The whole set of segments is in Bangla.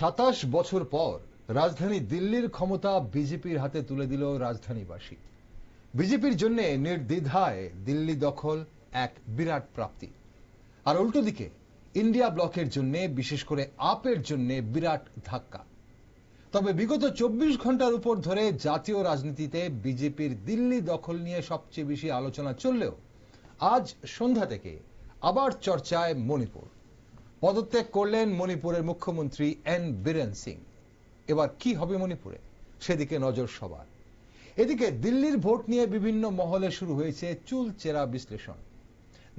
সাতাশ বছর পর রাজধানী দিল্লির ক্ষমতা বিজেপির হাতে তুলে দিল রাজধানীবাসী। বিজেপির জন্য নির্দ্বিধায় দিল্লি দখল এক বিরাট প্রাপ্তি। আর উল্টো দিকে, ইন্ডিয়া ব্লকের জন্য, বিশেষ করে আপের জন্য বিরাট ধাক্কা। তবে বিগত চব্বিশ ঘণ্টার উপর ধরে জাতীয় রাজনীতিতে বিজেপির দিল্লি দখল নিয়ে সবচেয়ে বেশি আলোচনা চললেও আজ সন্ধ্যা থেকে আবার চর্চায় মণিপুর। পদত্যাগ করলেন মণিপুরের মুখ্যমন্ত্রী এন বীরেন সিং। এবার কি হবে মণিপুরে? সেদিকে নজর সবার। এদিকে দিল্লির ভোট নিয়ে বিভিন্ন মহলে শুরু হয়েছে চুলচেরা বিশ্লেষণ।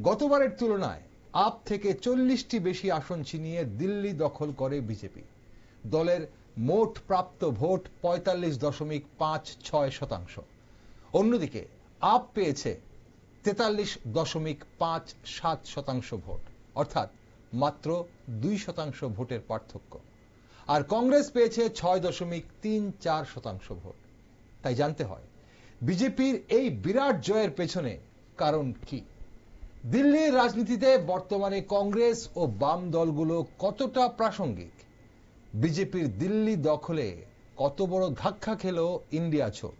গতবারের তুলনায় আপ থেকে চল্লিশটি বেশি আসন ছিনিয়ে দিল্লি দখল করে বিজেপি। দলের মোট প্রাপ্ত ভোট পঁয়তাল্লিশ দশমিক পাঁচ ছয় শতাংশ। অন্যদিকে আপ পেয়েছে তেতাল্লিশ দশমিক পাঁচ সাত শতাংশ ভোট। অর্থাৎ মাত্র দুই শতাংশ ভোটের পার্থক্য। আর কংগ্রেস পেয়েছে ছয় দশমিক তিন চার শতাংশ ভোট। তাই জানতে হয়, বিজেপির এই বিরাট জয়ের পেছনে কারণ কি? দিল্লির রাজনীতিতে বর্তমানে কংগ্রেস ও বাম দলগুলো কতটা প্রাসঙ্গিক? বিজেপির দিল্লি দখলে কত বড় ধাক্কা খেল ইন্ডিয়া ছোট?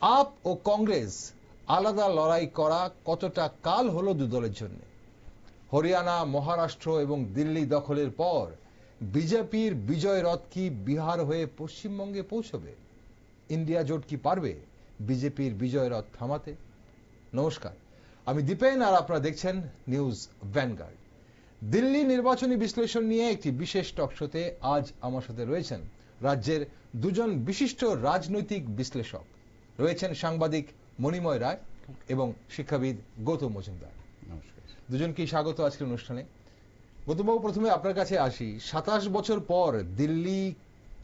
আপ ও কংগ্রেস আলাদা লড়াই করা কতটা কাল হলো দু দলের জন্য? হরিয়ানা, মহারাষ্ট্র এবং দিল্লি দখলের পর বিজেপির বিজয় রথ কি বিহার হয়ে পশ্চিমবঙ্গে পৌঁছবে? ইন্ডিয়া জোট কি পারবে বিজেপির বিজয় রথ থামাতে? নমস্কার, আমি দীপেন আর আপনারা দেখছেন নিউজ ভ্যানগার্ড। দিল্লি নির্বাচনী বিশ্লেষণ নিয়ে একটি বিশেষ টকশোতে আজ আমার সাথে রয়েছেন রাজ্যের দুজন বিশিষ্ট রাজনৈতিক বিশ্লেষক। রয়েছেন সাংবাদিক মণিময় রায় এবং শিক্ষাবিদ গৌতম মজুমদার। দুজনকেই স্বাগত আজকের অনুষ্ঠানে। গৌতমবাবু প্রথমে আপনার কাছে আসি। সাতাশ বছর পর দিল্লি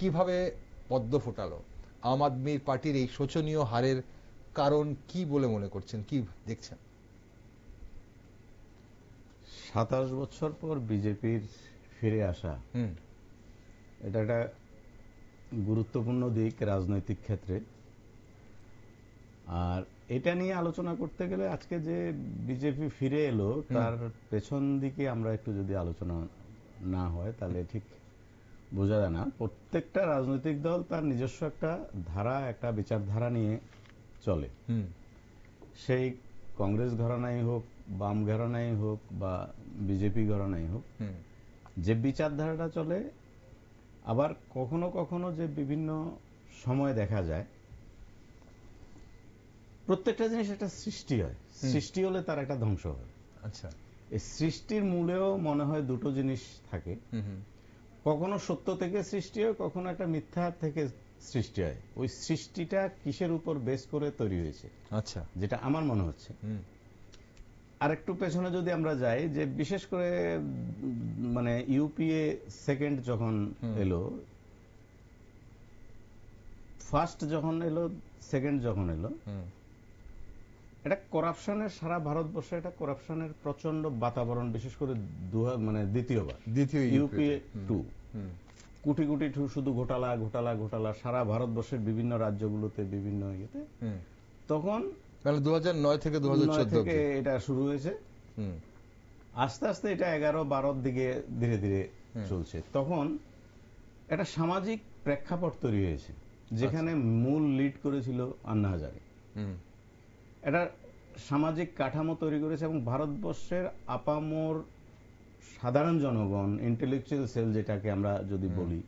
কীভাবে পদ্ম ফোটালো? আম আদমির পার্টির এই শোচনীয় হারের কারণ কি বলে মনে করছেন? কি দেখছেন? সাতাশ বছর পর বিজেপির ফিরে আসা হুম। এটা একটা গুরুত্বপূর্ণ দিক রাজনৈতিক ক্ষেত্রে। আর এটা নিয়ে আলোচনা করতে গেলে আজকে যে বিজেপি ফিরে এলো তার পেছন দিকে আমরা একটু যদি আলোচনা না হয় তাহলে ঠিক বোঝা যায় না। প্রত্যেকটা রাজনৈতিক দল তার নিজস্ব একটা ধারা একটা বিচারধারা নিয়ে চলে। সেই কংগ্রেস ঘরানাই হোক বাম ঘরানাই হোক বা বিজেপি ঘরানাই হোক যে বিচারধারাটা চলে আবার কখনো কখনো যে বিভিন্ন সময় দেখা যায় প্রত্যেকটা জিনিস একটা সৃষ্টি হয়। সৃষ্টি হলে তার একটা ধ্বংস হয়। আচ্ছা। এই সৃষ্টির মূলেও মনে হয় দুটো জিনিস থাকে। কখনো সত্য থেকে সৃষ্টি হয় কখনো একটা মিথ্যা থেকে সৃষ্টি হয়। ওই সৃষ্টিটা কিসের উপর বেস করে তৈরি হয়েছে? আচ্ছা। যেটা আমার মনে হচ্ছে। হুম। আরেকটু পেছনে যদি আমরা যাই যে বিশেষ করে মানে ইউপিএ সেকেন্ড যখন এলো ফার্স্ট যখন এলো সেকেন্ড যখন এলো এটা করাপশনের সারা ভারতবর্ষে একটা করাপশনের প্রচণ্ড বাতাবরণ বিশেষ করে মানে দ্বিতীয়বার। দ্বিতীয় ইউপিএ টু কোটি কোটি শুধু ঘোটালা ঘোটালা ঘোটালা সারা ভারতবর্ষের বিভিন্ন রাজ্যগুলোতে বিভিন্ন ইয়েতে। তখন তাহলে দু থেকে দু হাজার থেকে এটা শুরু হয়েছে। আস্তে আস্তে এটা এগারো বারোর দিকে ধীরে ধীরে চলছে। তখন একটা সামাজিক প্রেক্ষাপট তৈরি হয়েছে যেখানে মূল লিড করেছিল আন্না হাজারে। হুম। একটা সামাজিক কাঠামো তৈরি করেছে এবং ভারতবর্ষের আপামর সাধারণ জনগণ ইন্টেলেকচুয়াল সেল যেটাকে আমরা যদি বলি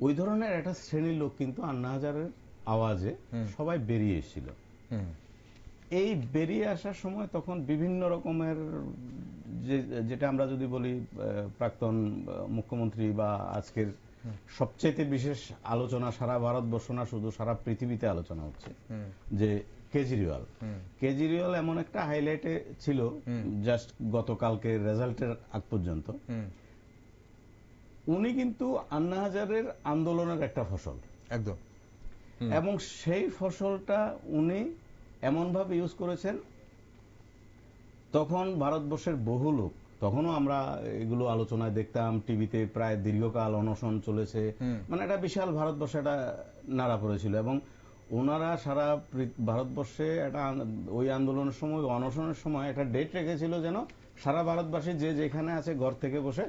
ওই ধরনের একটা শ্রেণির লোক কিন্তু আন্না হাজারের আওয়াজে সবাই বেরিয়ে এসেছিল। এই বেরিয়ে আসার সময় তখন বিভিন্ন রকমের যে যেটা আমরা যদি বলি প্রাক্তন মুখ্যমন্ত্রী বা আজকের সবচেয়ে বিশেষ আলোচনা সারা ভারতবর্ষ না শুধু সারা পৃথিবীতে আলোচনা হচ্ছে। যে কেজরিওয়াল। কেজরিওয়াল এমন একটা হাইলাইটে ছিল জাস্ট গতকালকে রেজাল্টের আগ পর্যন্ত। উনি কিন্তু আন্না হাজারের আন্দোলনের একটা ফসল। একদম। এবং সেই ফসলটা উনি এমনভাবে ইউজ করেছেন তখন ভারতবর্ষের বহু লোক তখনও আমরা এগুলো আলোচনায় দেখতাম টিভিতে প্রায় দীর্ঘকাল অনশন চলেছে। মানে একটা বিশাল ভারতবর্ষে একটা নাড়া পড়েছিল এবং ওনারা সারা ভারতবর্ষে একটা ওই আন্দোলনের সময় অনশনের সময় একটা ডেট রেখেছিল যেন সারা ভারতবাসী যে যেখানে আছে ঘর থেকে বসে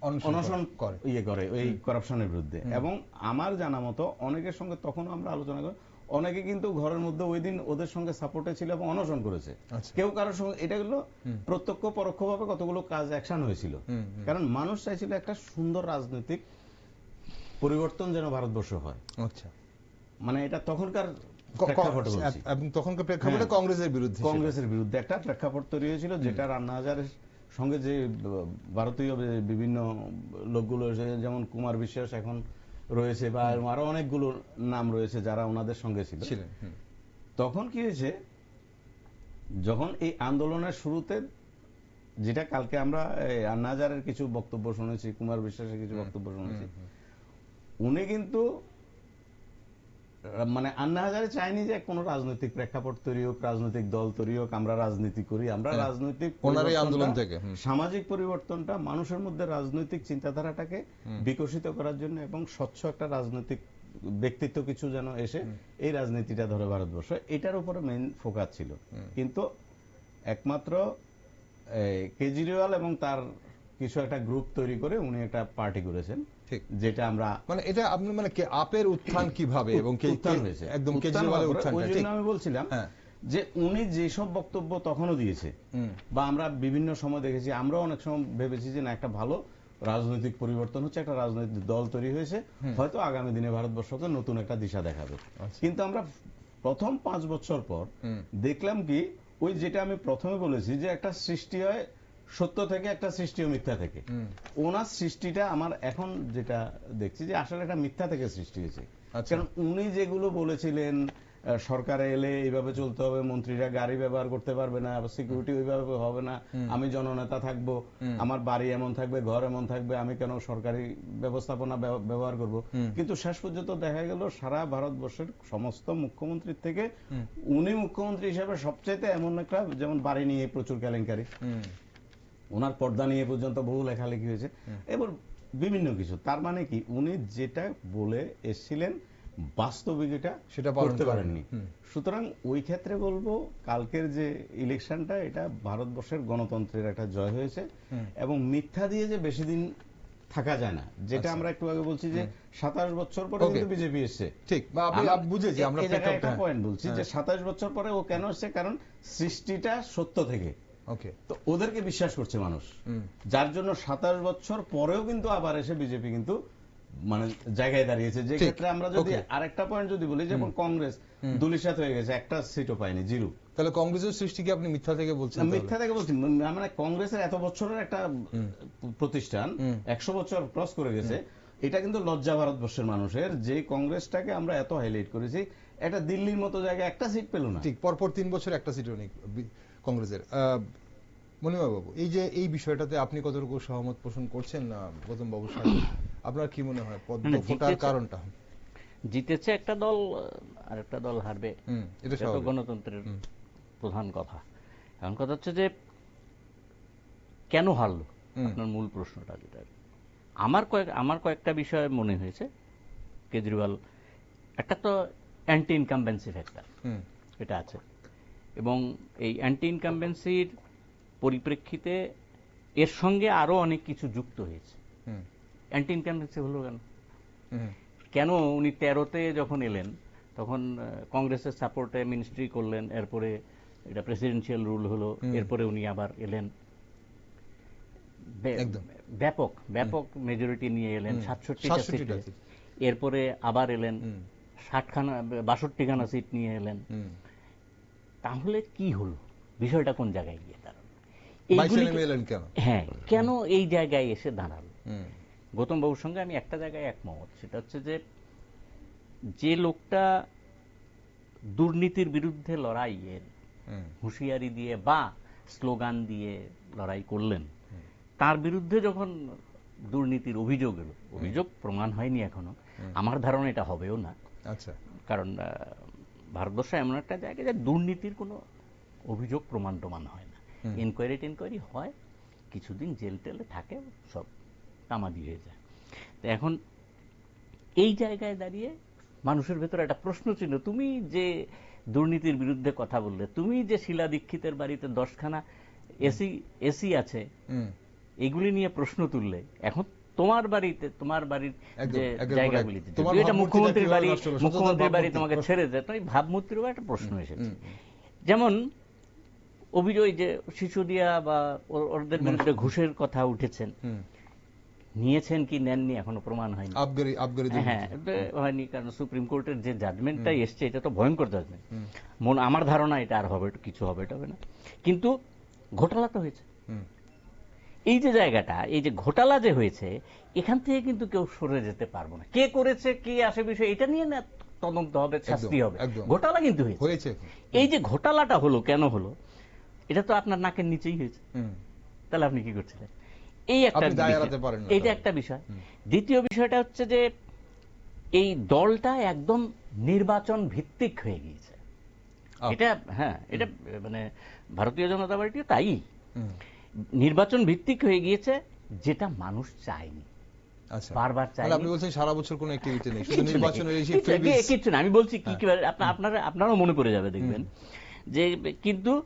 অনশন করে। ইয়ে করে ওই কারাপশনের বিরুদ্ধে। এবং আমার জানা মতো অনেকের সঙ্গে তখন আমরা আলোচনা করি অনেকে কিন্তু ঘরের মধ্যে ওই দিন ওদের সঙ্গে সাপোর্টে ছিল এবং অনশন করেছে। আচ্ছা। কেউ কারোর সঙ্গে এটা হলো প্রত্যক্ষ পরোক্ষভাবে কতগুলো কাজ অ্যাকশন হয়েছিল। কারণ মানুষ চাইছিল একটা সুন্দর রাজনৈতিক পরিবর্তন যেন ভারতবর্ষ হয়। আচ্ছা। মানে এটা তখনকার। এবং তখনকার প্রেক্ষাপটে হ্যাঁ। কংগ্রেসের বিরুদ্ধে কংগ্রেসের বিরুদ্ধে একটা প্রেক্ষাপট তৈরি হয়েছিল যেটা রান্না হাজারের সঙ্গে যে ভারতীয় বিভিন্ন লোকগুলো যেমন কুমার বিশ্বাস এখন রয়েছে বা আরও অনেকগুলো নাম রয়েছে যারা ওনাদের সঙ্গে ছিল। তখন কি হয়েছে যখন এই আন্দোলনের শুরুতে যেটা কালকে আমরা এই আন্না হাজারের কিছু বক্তব্য শুনেছি কুমার বিশ্বাসের কিছু বক্তব্য শুনেছি উনি কিন্তু মানে আন্না হাজারে চাইনি যে কোনো রাজনৈতিক প্রেক্ষাপট তৈরি হোক রাজনৈতিক দল তৈরি হোক আমরা রাজনীতি করি। আমরা হ্যাঁ। রাজনৈতিক আন্দোলন থেকে, সামাজিক পরিবর্তনটা মানুষের মধ্যে রাজনৈতিক চিন্তাধারাটাকে বিকশিত করার জন্য এবং স্বচ্ছ একটা রাজনৈতিক ব্যক্তিত্ব কিছু যেন এসে এই রাজনীতিটা ধরে ভারতবর্ষ এটার উপরে মেইন ফোকাস ছিল। কিন্তু একমাত্র কেজরিওয়াল এবং তার কিছু একটা গ্রুপ তৈরি করে উনি একটা পার্টি করেছেন। যেটা আমরা মানে এটা আপনি মানে কে আপের উত্থান কীভাবে এবং কে- উত্থান হয়েছে। একদম উত্থান কেজরিওয়ালের উত্থানটা ওই ঠিক। জন্য আমি বলছিলাম হ্যাঁ। যে উনি যেসব বক্তব্য তখনও দিয়েছে বা আমরা বিভিন্ন সময় দেখেছি আমরা অনেক সময় ভেবেছি যে না একটা ভালো রাজনৈতিক পরিবর্তন হচ্ছে একটা রাজনৈতিক দল তৈরি হয়েছে। হয়তো আগামী দিনে ভারতবর্ষকে নতুন একটা দিশা দেখাবে। কিন্তু আমরা প্রথম পাঁচ বছর পর দেখলাম কি ওই যেটা আমি প্রথমে বলেছি যে একটা সৃষ্টি হয় সত্য থেকে একটা সৃষ্টি হয় মিথ্যা থেকে। ওনার সৃষ্টিটা আমার এখন যেটা দেখছি যে আসলে একটা মিথ্যা থেকে সৃষ্টি হয়েছে। আচ্ছা। কারণ উনি যেগুলো বলেছিলেন সরকারে এলে এইভাবে চলতে হবে মন্ত্রীরা গাড়ি ব্যবহার করতে পারবে না সিকিউরিটি ওইভাবে হবে না আমি জননেতা থাকব আমার বাড়ি এমন থাকবে ঘর এমন থাকবে আমি কেন সরকারি ব্যবস্থাপনা ব্যবহার করব? কিন্তু শেষ পর্যন্ত দেখা গেল সারা ভারতবর্ষের সমস্ত মুখ্যমন্ত্রীর থেকে উনি মুখ্যমন্ত্রী হিসেবে সবচাইতে এমন একটা যেমন বাড়ি নিয়ে প্রচুর কেলেঙ্কারি। ওনার পর্দা নিয়ে পর্যন্ত বহু লেখালেখি হয়েছে। এবার বিভিন্ন কিছু। তার মানে কি উনি যেটা বলে এসেছিলেন বাস্তবিক এটা সেটা করতে পারেননি। সুতরাং ওই ক্ষেত্রে বলব কালকের যে ইলেকশনটা এটা ভারতবর্ষের গণতন্ত্রের একটা জয় হয়েছে। এবং মিথ্যা দিয়ে যে বেশি দিন থাকা যায় না যেটা আমরা একটু আগে বলছি যে সাতাশ বছর পরে কিন্তু বিজেপি এসছে। ঠিক আমরা- আপ- বুঝেছি আমরা একটা পয়েন্ট বলছি যে হ্যাঁ। সাতাশ বছর পরে ও কেন এসছে? কারণ সৃষ্টিটা সত্য থেকে। ওকে তো ওদেরকে বিশ্বাস করছে মানুষ। যার জন্য সাতাশ বছর পরেও কিন্তু আবার এসে বিজেপি কিন্তু মানে জায়গায় দাঁড়িয়েছে। যে ক্ষেত্রে আমরা যদি আরেকটা পয়েন্ট যদি বলি যেমন কংগ্রেস দুলিশাত হয়ে গেছে একটা সিটও পায়নি জিরো। তাহলে কংগ্রেসের সৃষ্টিকে আপনি মিথ্যা থেকে বলছেন মিথ্যা থেকে বলছি মানে কংগ্রেসের এত বছরের একটা প্রতিষ্ঠান একশো বছর ক্রস করে গেছে এটা কিন্তু লজ্জা ভারতবর্ষের মানুষের। যে কংগ্রেসটাকে আমরা এত হাইলাইট করেছি একটা দিল্লির মতো জায়গায় একটা সিট পেল না। ঠিক পরপর তিন বছর একটা সিটও নেই। বি- কংগ্রেসের। আহ, মনিমা বাবু এই যে এই বিষয়টাতে আপনি কতটুকু সহমত পোষণ করছেন না গৌতম বাবুর সাথে আপনার কি মনে হয়? পদ্ম ফোটার কারণটা? জিতেছে একটা দল আর একটা দল হারবে। এটা এটা গণতন্ত্রের প্রধান কথা। এখন কথা হচ্ছে যে কেন হারলো? আপনার মূল প্রশ্নটা যেটা। আমার কয়েক আমার কয়েকটা বিষয় মনে হয়েছে। কেজরিওয়াল একটা তো অ্যান্টি ইনকামবেন্সি ফ্যাক্টর এটা আছে। এবং এই অ্যান্টি ইনকামবেন্সির পরিপ্রেক্ষিতে এর সঙ্গে আরও অনেক কিছু যুক্ত হয়েছে। অ্যান্টি ইনকামবেন্সি হলো কেন? কেন উনি তেরোতে যখন এলেন তখন কংগ্রেসের সাপোর্টে মিনিস্ট্রি করলেন এরপরে এটা প্রেসিডেন্সিয়াল রুল হলো এরপরে উনি আবার এলেন। ব্যাপক ব্যাপক মেজরিটি নিয়ে এলেন সাতষট্টিটা 67 টা সিটে। এরপরে আবার এলেন। ষাটখানা বাষট্টিখানা সিট নিয়ে এলেন। তাহলে কি হলো? বিষয়টা কোন জায়গায় গিয়ে দাঁড়াল? হ্যাঁ কেন এই জায়গায় এসে দাঁড়াল? গৌতম বাবুর সঙ্গে আমি একটা জায়গায় একমত সেটা হচ্ছে যে যে লোকটা দুর্নীতির বিরুদ্ধে লড়াইয়ের হুঁশিয়ারি দিয়ে বা স্লোগান দিয়ে লড়াই করলেন তার বিরুদ্ধে যখন দুর্নীতির অভিযোগ এলো অভিযোগ প্রমাণ হয়নি এখনও আমার ধারণা এটা হবেও না। আচ্ছা। কারণ ভারতবর্ষ এমন একটা জায়গা যে দুর্নীতির কোনো অভিযোগ প্রমাণ টমান হয় না। ইনকোয়ারি টিনকোয়ারি হয় কিছুদিন জেল টেলে থাকে সব তামাদি হয়ে যায়। তো এখন এই জায়গায় দাঁড়িয়ে মানুষের ভেতরে একটা প্রশ্ন ছিল তুমি যে দুর্নীতির বিরুদ্ধে কথা বললে তুমি যে শিলা দীক্ষিতের বাড়িতে দশখানা এসি এসি আছে এগুলি নিয়ে প্রশ্ন তুললে এখন তোমার বাড়িতে তোমার বাড়ির যে। জায়গাগুলিতে। এটা মুখ্যমন্ত্রীর বাড়ি মুখ্যমন্ত্রীর বাড়ি তোমাকে ছেড়ে দেয় তো এই ভাবমূর্তিরও একটা প্রশ্ন এসেছে। যেমন অভিযোগ যে শিশুদিয়া বা ওদের বিরুদ্ধে ঘুষের কথা উঠেছেন। নিয়েছেন কি নেননি? এখনও প্রমাণ হয়নি। আবগারি আবগারি হ্যাঁ এটা হয়নি কারণ সুপ্রিম কোর্টের যে জাজমেন্টটা এসছে এটা তো ভয়ঙ্কর জাজমেন্ট মন আমার ধারণা এটা আর হবে কিছু হবে এটা হবে না। কিন্তু ঘোটালা তো হয়েছে। এই যে জায়গাটা এই যে ঘোটালা যে হয়েছে এখান থেকে কিন্তু কেউ সরে যেতে পারব না। কে করেছে কে আসে বিষয় এটা নিয়ে না তদন্ত হবে শাস্তি হবে। ঘোটালা কিন্তু হয়েছে। এই যে ঘোটালাটা হলো কেন হলো এটা তো আপনার নাকের নিচেই হয়েছে। তাহলে আপনি কি করছিলেন? এই একটা এইটা একটা বিষয়। দ্বিতীয় বিষয়টা হচ্ছে যে এই দলটা একদম নির্বাচন ভিত্তিক হয়ে গিয়েছে। এটা হ্যাঁ এটা মানে ভারতীয় জনতা পার্টিও তাই। নির্বাচন ভিত্তিক হয়ে গিয়েছে যেটা মানুষ চায়নি। আচ্ছা। বারবার তাহলে আপনি বলছেন সারা বছর কোনো অ্যাক্টিভিটি নেই শুধু নির্বাচনের এই যে কিচ্ছু নেই, freebies- কিচ্ছু না আমি বলছি কি কি আপনারা আপনারও মনে পড়ে যাবে দেখবেন। যে কিন্তু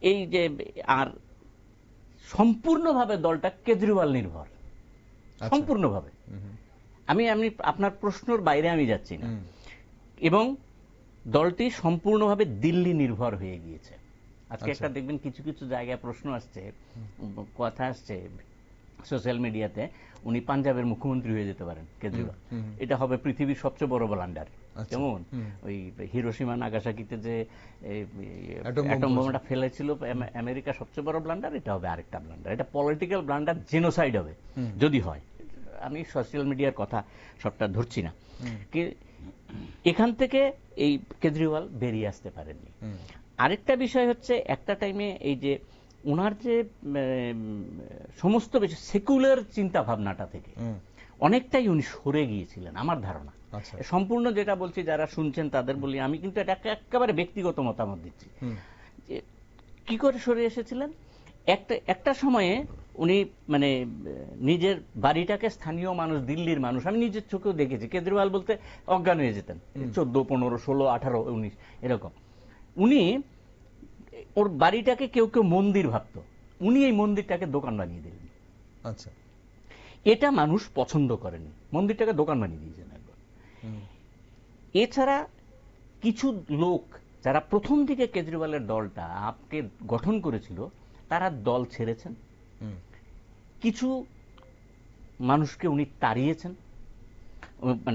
এই যে আর সম্পূর্ণভাবে দলটা কেজরিওয়াল নির্ভর। আচ্ছা। সম্পূর্ণভাবে। আমি আমি আপনার প্রশ্নর বাইরে আমি যাচ্ছি না। এবং দলটি সম্পূর্ণভাবে দিল্লি নির্ভর হয়ে গিয়েছে। আজকে আচ্ছা। একটা দেখবেন কিছু কিছু জায়গায় প্রশ্ন আসছে কথা আসছে সোশ্যাল মিডিয়াতে উনি পাঞ্জাবের মুখ্যমন্ত্রী হয়ে যেতে পারেন কেজরিওয়াল। এটা হবে পৃথিবীর সবচেয়ে বড় ব্লান্ডার আচ্ছা, কেমন? ওই হিরোসীমা নাগাসাকিতে যে অ্যাটম বোমাটা ফেলেছিল আমেরিকা সবচেয়ে বড় ব্লান্ডার এটা হবে আরেকটা ব্লান্ডার এটা পলিটিক্যাল ব্লান্ডার জেনোসাইড হবে যদি হয়। আমি সোশ্যাল মিডিয়ার কথা সবটা ধরছি না। কি- এখান থেকে এই কেজরিওয়াল বেরিয়ে আসতে পারেননি। আরেকটা বিষয় হচ্ছে একটা টাইমে এই যে ওনার যে সমস্ত বিষয় সেকুলার চিন্তা ভাবনাটা থেকে অনেকটাই উনি সরে গিয়েছিলেন আমার ধারণা। আচ্ছা। সম্পূর্ণ যেটা বলছি যারা শুনছেন তাদের বলি আমি কিন্তু এটা একেবারে ব্যক্তিগত মতামত দিচ্ছি। যে কি করে সরে এসেছিলেন? একটা একটা সময়ে উনি মানে নিজের বাড়িটাকে স্থানীয় মানুষ দিল্লির মানুষ আমি নিজের চোখেও দেখেছি কেজরিওয়াল বলতে অজ্ঞান হয়ে যেতেন। চোদ্দ পনেরো ষোলো আঠারো উনিশ এরকম। উনি ওর বাড়িটাকে কেউ কেউ মন্দির ভাবতো। উনি এই মন্দিরটাকে দোকান বানিয়ে দিলেন। আচ্ছা। এটা মানুষ পছন্দ করেনি। মন্দিরটাকে দোকান বানিয়ে দিয়েছেন একবার। এছাড়া কিছু লোক যারা প্রথম দিকে কেজরিওয়ালের দলটা আপকে গঠন করেছিল তারা দল ছেড়েছেন। কিছু মানুষকে উনি তাড়িয়েছেন। মানে